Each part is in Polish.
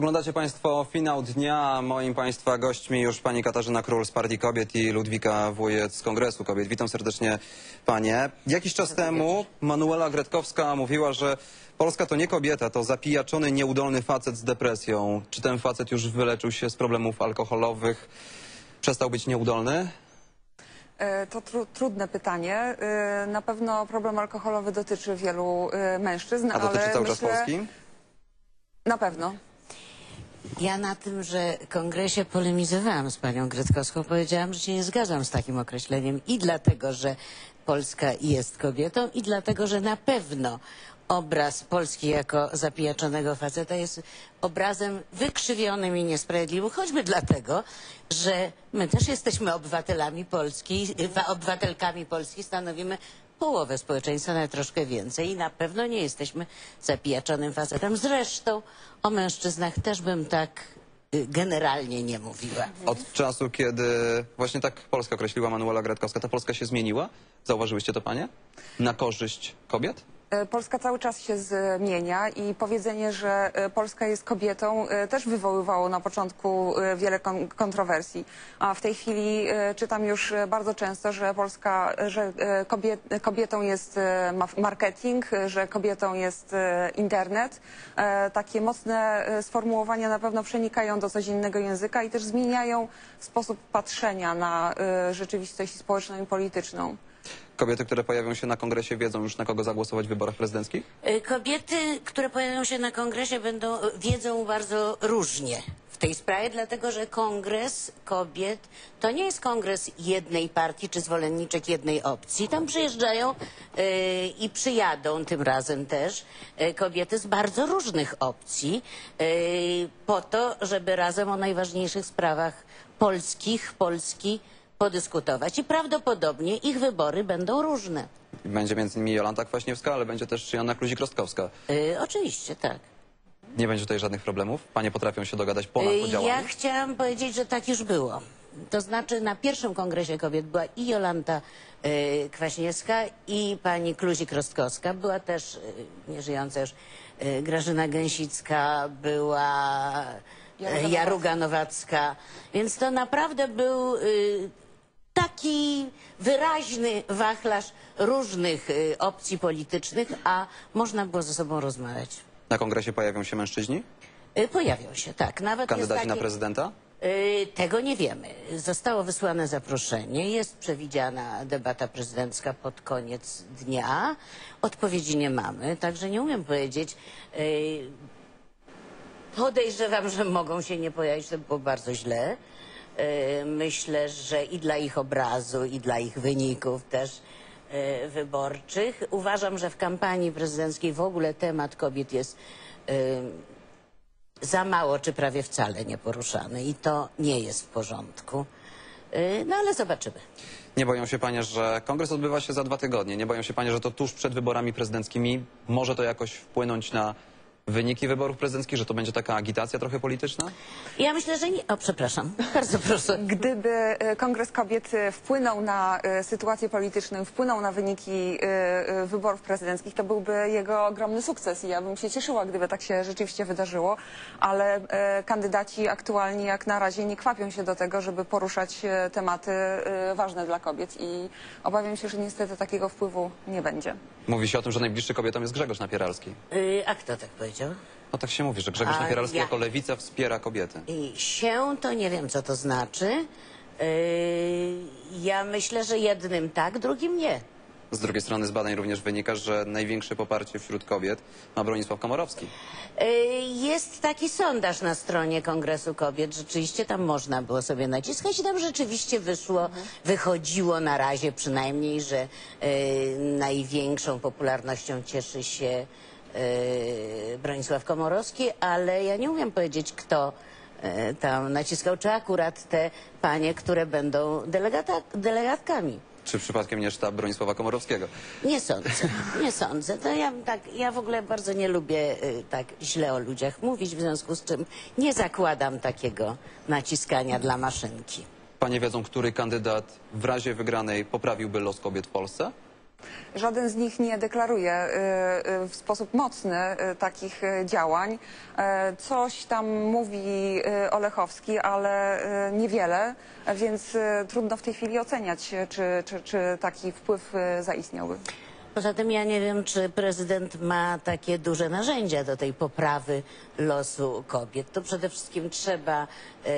Oglądacie Państwo finał dnia. Moim Państwa gośćmi już Pani Katarzyna Król z Partii Kobiet i Ludwika Wujec z Kongresu Kobiet. Witam serdecznie Panie. Jakiś czas temu Manuela Gretkowska mówiła, że Polska to nie kobieta, to zapijaczony, nieudolny facet z depresją. Czy ten facet już wyleczył się z problemów alkoholowych? Przestał być nieudolny? E, To tru, trudne pytanie. E, Na pewno problem alkoholowy dotyczy wielu e, mężczyzn, A dotyczy ale cały czas myślę, Polski? Na pewno. Ja na tym, że kongresie polemizowałam z panią Gretkowską, powiedziałam, że się nie zgadzam z takim określeniem i dlatego, że Polska jest kobietą i dlatego, że na pewno obraz Polski jako zapijaczonego faceta jest obrazem wykrzywionym i niesprawiedliwym, choćby dlatego, że my też jesteśmy obywatelami Polski, wa- obywatelkami Polski, stanowimy połowę społeczeństwa, nawet troszkę więcej i na pewno nie jesteśmy zapijaczonym facetem. Zresztą o mężczyznach też bym tak y, generalnie nie mówiła. Od czasu, kiedy właśnie tak Polska określiła Manuela Gretkowska, ta Polska się zmieniła? Zauważyłyście to Panie? Na korzyść kobiet? E, Polska cały czas się zmienia i powiedzenie, że e, Polska jest kobietą e, też wywoływało na początku wiele kon kontrowersji. A w tej chwili czytam już bardzo często, że Polska, że kobiet, kobietą jest ma- marketing, że kobietą jest internet. Takie mocne sformułowania na pewno przenikają do codziennego języka i też zmieniają sposób patrzenia na rzeczywistość społeczną i polityczną. Kobiety, które pojawią się na kongresie wiedzą już na kogo zagłosować w wyborach prezydenckich? Y, Kobiety, które pojawią się na kongresie będą, wiedzą bardzo różnie w tej sprawie, dlatego że kongres kobiet to nie jest kongres jednej partii czy zwolenniczek jednej opcji. Tam przyjeżdżają y, i przyjadą tym razem też y, kobiety z bardzo różnych opcji y, po to, żeby razem o najważniejszych sprawach polskich, Polski podyskutować. I prawdopodobnie ich wybory będą różne. Będzie między innymi Jolanta Kwaśniewska, ale będzie też Joanna Kluzik-Rostkowska. Y, oczywiście, tak. Nie będzie tutaj żadnych problemów? Panie potrafią się dogadać ponad Y, podziałami? Ja chciałam powiedzieć, że tak już było. To znaczy na pierwszym kongresie kobiet była i Jolanta y, Kwaśniewska i pani Kluzik-Rostkowska. Była też y, nieżyjąca już y, Grażyna Gęsicka, była Jaruga y, Jaruga Nowacka. Więc to naprawdę był y, taki wyraźny wachlarz różnych y, opcji politycznych, a można było ze sobą rozmawiać. Na kongresie pojawią się mężczyźni? Y, Pojawią się, tak. Nawet Kandydaci jest na takie... prezydenta? Y, Tego nie wiemy. Zostało wysłane zaproszenie, jest przewidziana debata prezydencka pod koniec dnia. Odpowiedzi nie mamy, także nie umiem powiedzieć. Y, Podejrzewam, że mogą się nie pojawić, to by było bardzo źle. Y, Myślę, że i dla ich obrazu, i dla ich wyników też y, wyborczych. Uważam, że w kampanii prezydenckiej w ogóle temat kobiet jest y, za mało czy prawie wcale nie poruszany i to nie jest w porządku. No ale zobaczymy. Nie boją się Panie, że kongres odbywa się za dwa tygodnie? Nie boją się Panie, że to tuż przed wyborami prezydenckimi może to jakoś wpłynąć na wyniki wyborów prezydenckich, że to będzie taka agitacja trochę polityczna? Ja myślę, że nie. O, przepraszam. Bardzo proszę. Gdyby e, Kongres Kobiet e, wpłynął na e, sytuację polityczną, wpłynął na wyniki e, e, wyborów prezydenckich, to byłby jego ogromny sukces i ja bym się cieszyła, gdyby tak się rzeczywiście wydarzyło, ale e, kandydaci aktualnie jak na razie nie kwapią się do tego, żeby poruszać e, tematy e, ważne dla kobiet i obawiam się, że niestety takiego wpływu nie będzie. Mówi się o tym, że najbliższy kobietom jest Grzegorz Napieralski. Y, A kto tak powiedział? No tak się mówi, że Grzegorz A Napieralski ja- jako lewica wspiera kobiety. I się to nie wiem, co to znaczy. Y, Ja myślę, że jednym tak, drugim nie. Z drugiej strony z badań również wynika, że największe poparcie wśród kobiet ma Bronisław Komorowski. Y, Jest taki sondaż na stronie Kongresu Kobiet. Rzeczywiście tam można było sobie naciskać i tam rzeczywiście wyszło, wychodziło na razie przynajmniej, że y, największą popularnością cieszy się y, Bronisław Komorowski, ale ja nie umiem powiedzieć, kto tam naciskał, czy akurat te panie, które będą delegata, delegatkami. Czy przypadkiem nie sztab Bronisława Komorowskiego? Nie sądzę, nie sądzę. To ja, tak, ja w ogóle bardzo nie lubię y, tak źle o ludziach mówić, w związku z czym nie zakładam takiego naciskania dla maszynki. Panie wiedzą, który kandydat w razie wygranej poprawiłby los kobiet w Polsce? Żaden z nich nie deklaruje y, y, w sposób mocny y, takich działań. Coś tam mówi Olechowski, ale niewiele, więc trudno w tej chwili oceniać, czy, czy, czy taki wpływ zaistniałby. Poza tym ja nie wiem, czy prezydent ma takie duże narzędzia do tej poprawy losu kobiet. To przede wszystkim trzeba e,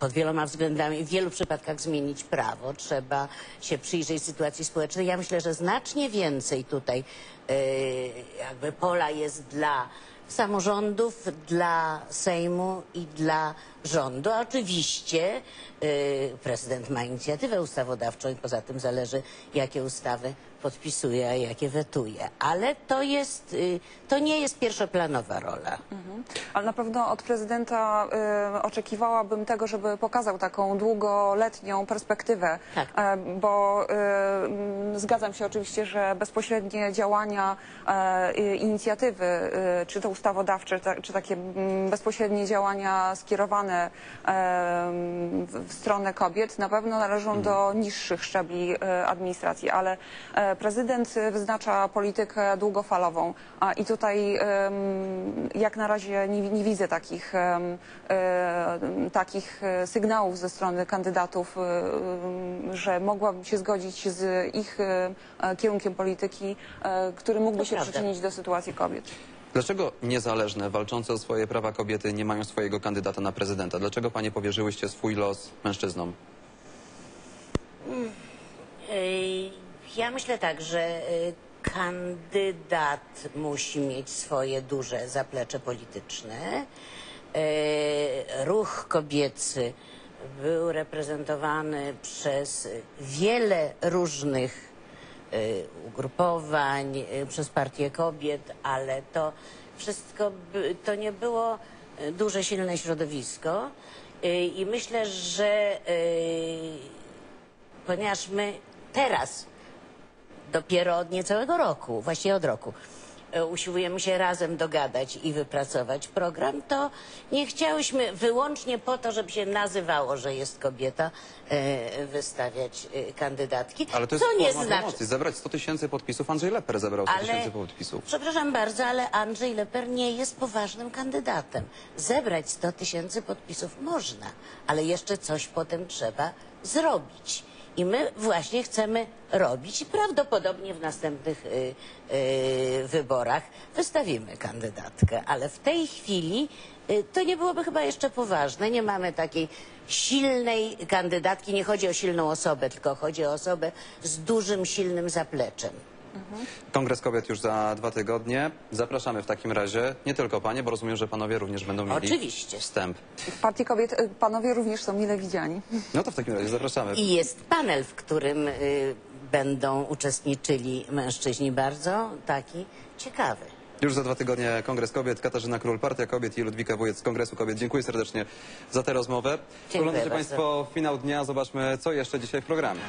pod wieloma względami w wielu przypadkach zmienić prawo. Trzeba się przyjrzeć sytuacji społecznej. Ja myślę, że znacznie więcej tutaj e, jakby pola jest dla samorządów, dla Sejmu i dla rządu. A oczywiście y, prezydent ma inicjatywę ustawodawczą i poza tym zależy, jakie ustawy podpisuje, a jakie wetuje. Ale to jest, y, to nie jest pierwszoplanowa rola. Ale na pewno od prezydenta y, oczekiwałabym tego, żeby pokazał taką długoletnią perspektywę, Tak. e, bo y, zgadzam się oczywiście, że bezpośrednie działania, e, inicjatywy, y, czy to ustawodawcze, ta, czy takie bezpośrednie działania skierowane e, w, w stronę kobiet na pewno należą do niższych szczebli e, administracji, ale e, prezydent wyznacza politykę długofalową a, i tutaj jak na razie nie, nie widzę takich, e, takich sygnałów ze strony kandydatów, że mogłabym się zgodzić z ich e, e, kierunkiem polityki, e, który mógłby To się prawda. przyczynić do sytuacji kobiet. Dlaczego niezależne, walczące o swoje prawa kobiety nie mają swojego kandydata na prezydenta? Dlaczego panie powierzyłyście swój los mężczyznom? Ej, Ja myślę tak, że y, kandydat musi mieć swoje duże zaplecze polityczne. E, Ruch kobiecy był reprezentowany przez wiele różnych y, ugrupowań, y, przez partię kobiet, ale to wszystko to nie było y, duże, silne środowisko. Y, I myślę, że y, ponieważ my teraz, dopiero od niecałego roku, właściwie od roku, e, usiłujemy się razem dogadać i wypracować program, to nie chciałyśmy wyłącznie po to, żeby się nazywało, że jest kobieta, e, wystawiać e, kandydatki. Ale to jest co nie forma znaczy. Zebrać 100 tysięcy podpisów. Andrzej Leper zebrał 100 ale, tysięcy podpisów. przepraszam bardzo, ale Andrzej Leper nie jest poważnym kandydatem. Zebrać 100 tysięcy podpisów można, ale jeszcze coś potem trzeba zrobić. I my właśnie chcemy robić i prawdopodobnie w następnych y, y, wyborach wystawimy kandydatkę. Ale w tej chwili y, to nie byłoby chyba jeszcze poważne. Nie mamy takiej silnej kandydatki. Nie chodzi o silną osobę, tylko chodzi o osobę z dużym, silnym zapleczem. Kongres Kobiet już za dwa tygodnie. Zapraszamy w takim razie nie tylko panie, bo rozumiem, że panowie również będą mieli Oczywiście. wstęp. W partii kobiet y, panowie również są mile widziani. No to w takim razie zapraszamy. I jest panel, w którym y, będą uczestniczyli mężczyźni bardzo taki ciekawy. Już za dwa tygodnie Kongres Kobiet, Katarzyna Król, Partia Kobiet i Ludwika Wójec z Kongresu Kobiet. Dziękuję serdecznie za tę rozmowę. Dziękuję Oglądacie bardzo. Państwo finał dnia. Zobaczmy, co jeszcze dzisiaj w programie.